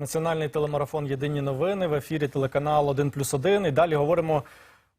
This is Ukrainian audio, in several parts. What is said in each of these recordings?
Національний телемарафон Єдині новини в ефірі телеканал 1 плюс 1. І далі говоримо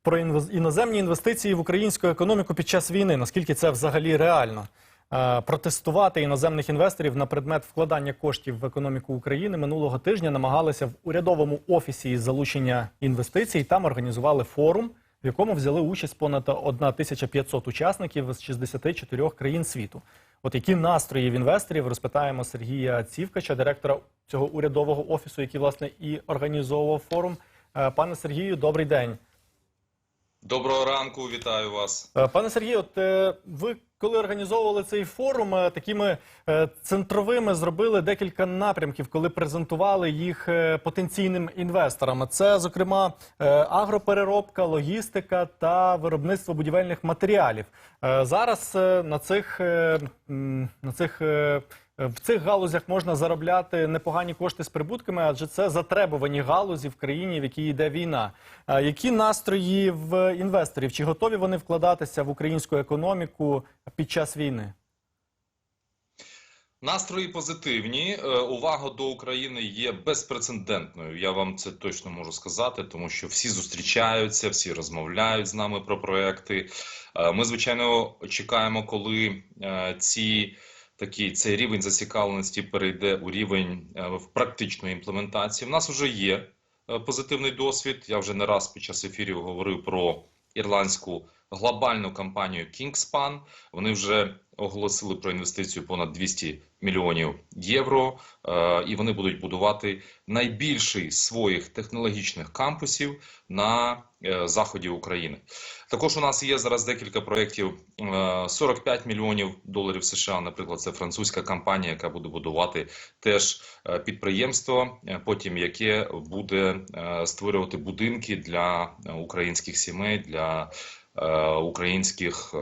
про іноземні інвестиції в українську економіку під час війни. Наскільки це взагалі реально? Е, Протестувати іноземних інвесторів на предмет вкладання коштів в економіку України минулого тижня намагалися в урядовому офісі із залучення інвестицій. Там організували форум, в якому взяли участь понад 1500 учасників з 64 країн світу. От які настрої в інвесторів розпитаємо Сергія Цівкача, директора цього урядового офісу, який власне і організовував форум. Е, Пане Сергію, добрий день. Доброго ранку, вітаю вас. Е, Пане Сергію, от е, ви коли організовували цей форум, е, такими е, центровими зробили декілька напрямків, коли презентували їх е, потенційним інвесторам. Це, зокрема, агропереробка, логістика та виробництво будівельних матеріалів. Зараз на цих на цих в цих галузях можна заробляти непогані кошти з прибутками, адже це затребувані галузі в країні, в якій йде війна. Які настрої в інвесторів? Чи готові вони вкладатися в українську економіку під час війни? Настрої позитивні. Е, Увага до України є безпрецедентною. Я вам це точно можу сказати, тому що всі зустрічаються, всі розмовляють з нами про проекти. Е, Ми, звичайно, чекаємо, коли е, ці такі цей рівень зацікавленості перейде у рівень е, практичної імплементації. У нас вже є е, позитивний досвід. Я вже не раз під час ефірів говорив про ірландську глобальну компанію Kingspan. Вони вже оголосили про інвестицію понад 200 мільйонів євро, е, і вони будуть будувати найбільший своїх технологічних кампусів на е, заході України. Також у нас є зараз декілька проєктів. е, 45 мільйонів доларів США, наприклад, це французька компанія, яка буде будувати теж е, підприємство, е, потім яке буде е, створювати будинки для е, українських сімей, для е, українських е,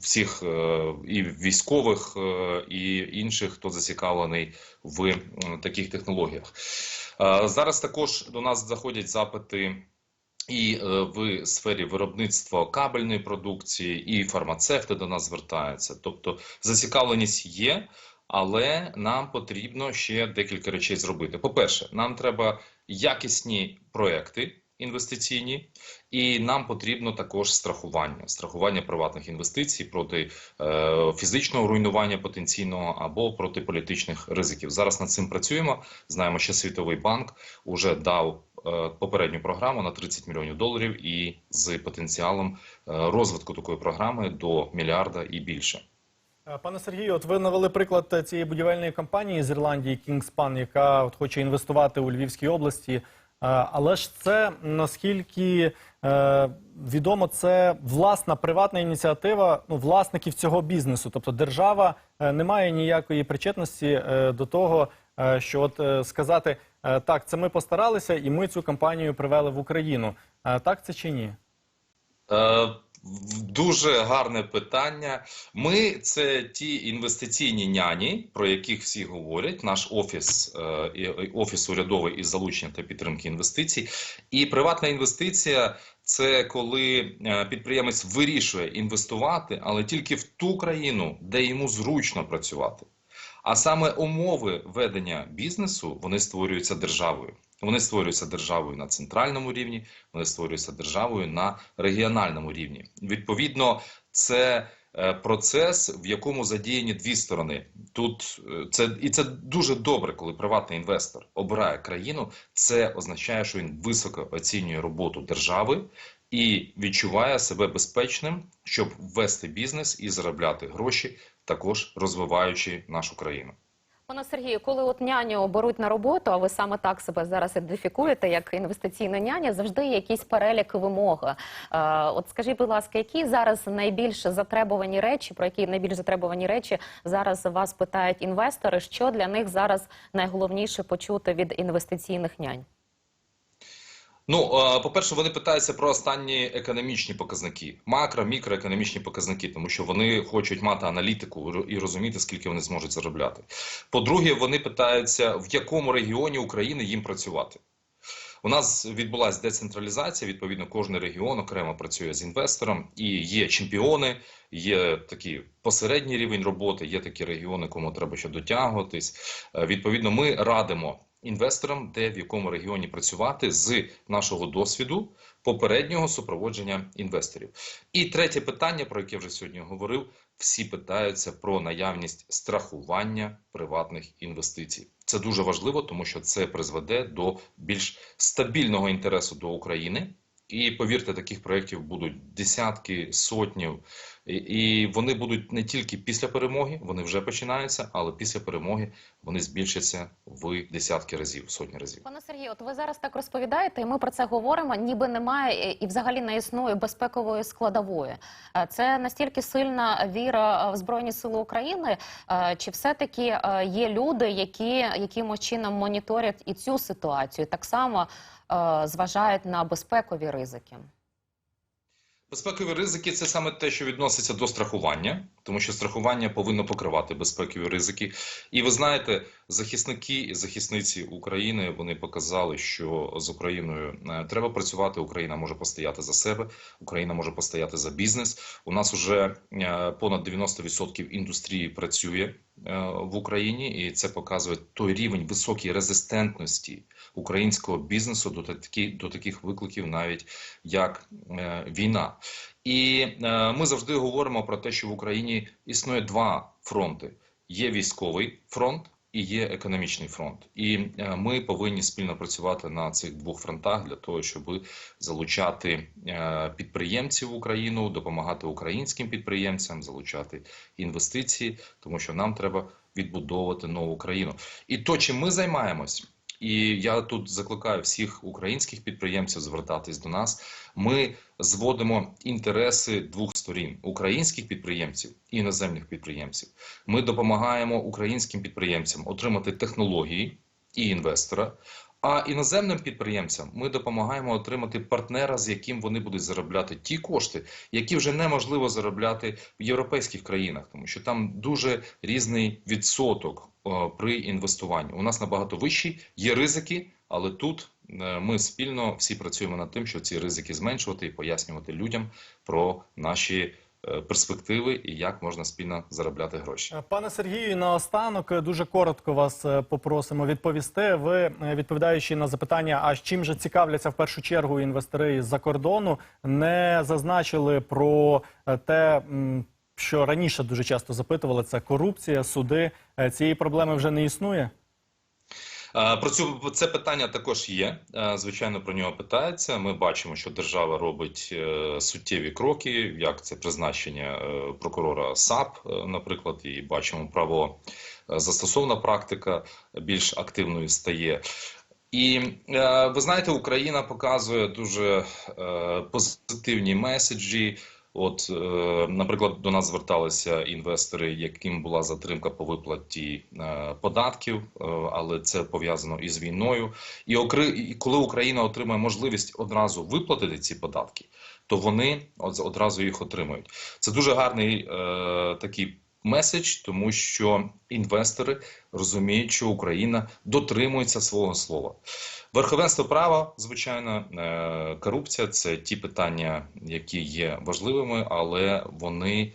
всіх е, і військових, е, і інших, хто зацікавлений в таких технологіях. Е, Зараз також до нас заходять запити. І е, в сфері виробництва кабельної продукції, і фармацевти до нас звертаються. Тобто зацікавленість є, але нам потрібно ще декілька речей зробити. По-перше, нам треба якісні проекти інвестиційні, і нам потрібно також страхування, страхування приватних інвестицій проти е, фізичного руйнування потенційного або проти політичних ризиків. Зараз над цим працюємо. Знаємо, що Світовий банк уже дав е, попередню програму на 30 мільйонів доларів і з потенціалом е, розвитку такої програми до мільярда і більше. Е, Пане Сергію, от ви навели приклад цієї будівельної компанії з Ірландії Kingspan, яка от хоче інвестувати у Львівській області. Е, Але ж це наскільки е, відомо, це власна приватна ініціатива ну, власників цього бізнесу. Тобто держава е, не має ніякої причетності до того, що от сказати так, це ми постаралися, і ми цю компанію привели в Україну. Так це чи ні? Дуже гарне питання. Ми це ті інвестиційні няні, про яких всі говорять. Наш офіс, е, офіс урядовий із залучення та підтримки інвестицій. І приватна інвестиція це коли е, підприємець вирішує інвестувати, але тільки в ту країну, де йому зручно працювати. А саме умови ведення бізнесу вони створюються державою. Вони створюються державою на центральному рівні, вони створюються державою на регіональному рівні. Відповідно, це е, процес, в якому задіяні дві сторони. Тут е, це і це дуже добре, коли приватний інвестор обирає країну. Це означає, що він високо оцінює роботу держави і відчуває себе безпечним, щоб ввести бізнес і заробляти гроші, також розвиваючи нашу країну. Пане Сергію, коли от няню беруть на роботу, а ви саме так себе зараз ідентифікуєте як інвестиційна няня, завжди є якийсь перелік вимог. Е, от скажіть, будь ласка, які зараз найбільш затребувані речі, про які найбільш затребувані речі зараз вас питають інвестори? Що для них зараз найголовніше почути від інвестиційних нянь? Ну, е, по-перше, вони питаються про останні економічні показники, макро, мікроекономічні показники, тому що вони хочуть мати аналітику і розуміти, скільки вони зможуть заробляти. По-друге, вони питаються, в якому регіоні України їм працювати. У нас відбулася децентралізація. Відповідно, кожен регіон окремо працює з інвестором, і є чемпіони, є такий посередній рівень роботи, є такі регіони, кому треба ще дотягуватись. Е, Відповідно, ми радимо інвесторам, де в якому регіоні працювати з нашого досвіду попереднього супроводження інвесторів. І третє питання, про яке вже сьогодні говорив, всі питаються про наявність страхування приватних інвестицій. Це дуже важливо, тому що це призведе до більш стабільного інтересу до України. І повірте, таких проєктів будуть десятки, сотнів, і- вони будуть не тільки після перемоги, вони вже починаються, але після перемоги вони збільшаться в десятки разів, сотні разів. Пане Сергію, от ви зараз так розповідаєте, і ми про це говоримо. Ніби немає і взагалі не існує безпекової складової. Е, Це настільки сильна віра в Збройні Сили України, е, чи все-таки е, є люди, які якимось чином моніторять і цю ситуацію, так само зважають на безпекові ризики? Безпекові ризики це саме те, що відноситься до страхування, тому що страхування повинно покривати безпекові ризики. І ви знаєте, захисники і захисниці України вони показали, що з Україною е, треба працювати. Україна може постояти за себе, Україна може постояти за бізнес. У нас вже е, понад 90% індустрії працює е, в Україні, і це показує той рівень високої резистентності українського бізнесу до такі, до таких викликів, навіть як війна. І е, ми завжди говоримо про те, що в Україні існує два фронти: є військовий фронт. І є економічний фронт, і е, ми повинні спільно працювати на цих двох фронтах для того, щоб залучати е, підприємців в Україну, допомагати українським підприємцям, залучати інвестиції, тому що нам треба відбудовувати нову країну. І то, чим ми займаємось, і я тут закликаю всіх українських підприємців звертатись до нас. Ми зводимо інтереси двох сторін: українських підприємців і іноземних підприємців. Ми допомагаємо українським підприємцям отримати технології і інвестора. А іноземним підприємцям ми допомагаємо отримати партнера, з яким вони будуть заробляти ті кошти, які вже неможливо заробляти в європейських країнах, тому що там дуже різний відсоток е, при інвестуванні. У нас набагато вищий, є ризики, але тут е, ми спільно всі працюємо над тим, щоб ці ризики зменшувати і пояснювати людям про наші перспективи і як можна спільно заробляти гроші. Е, Пане Сергію, наостанок е, дуже коротко вас е, попросимо відповісти. Ви е, відповідаючи на запитання, а чим же цікавляться в першу чергу інвестори з-за кордону, не зазначили про е, те, що раніше дуже часто запитували, це корупція, суди. Е, Цієї проблеми вже не існує. Е, Про цю це питання також є. Е, Звичайно, про нього питається. Ми бачимо, що держава робить е, суттєві кроки, як це призначення прокурора САП, наприклад, і бачимо право застосовна практика більш активною стає. І ви знаєте, Україна показує дуже позитивні меседжі. От, е, наприклад, до нас зверталися інвестори, яким була затримка по виплаті е, податків, е, але це пов'язано із війною. І, коли Україна отримає можливість одразу виплатити ці податки, то вони одразу їх отримують. Це дуже гарний такий меседж, тому що інвестори розуміють, що Україна дотримується свого слова. Верховенство права, звичайно, е, корупція це ті питання, які є важливими, але вони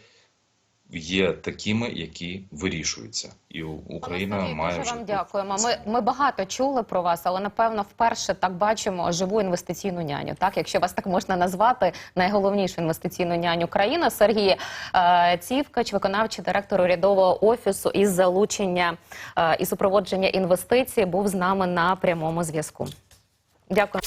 є такими, які вирішуються, і Україна Пане має дуже вже вам дякуємо. Ми, ми багато чули про вас, але напевно вперше так бачимо живу інвестиційну няню. Так, якщо вас так можна назвати, найголовнішу інвестиційну няню країни. Сергій е, Цівкач, виконавчий директор урядового офісу із залучення е, і супроводження інвестицій, був з нами на прямому зв'язку. Дякую.